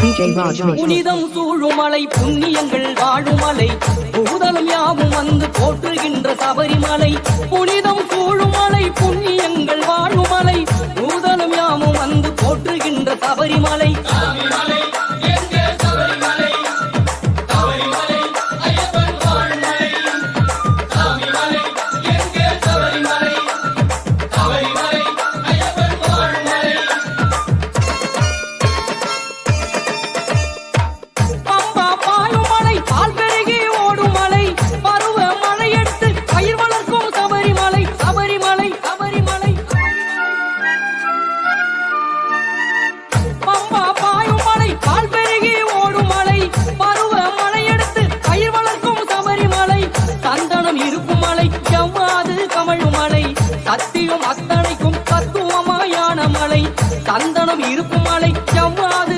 புனிதம் சூழுமலை புண்ணியங்கள் வாழுமலை பூதலம் யாவும் வந்து போற்றுகின்ற சபரிமலை. புனிதம் சூழுமலை புண்ணியங்கள் வாழுமலை பூதலம் யாவும் வந்து போற்றுகின்ற சபரிமலை. சத்தியம் அத்தனைக்கும் தத்துவமாயான மலை சந்தனம் இருக்கும் மலை செவ்வாது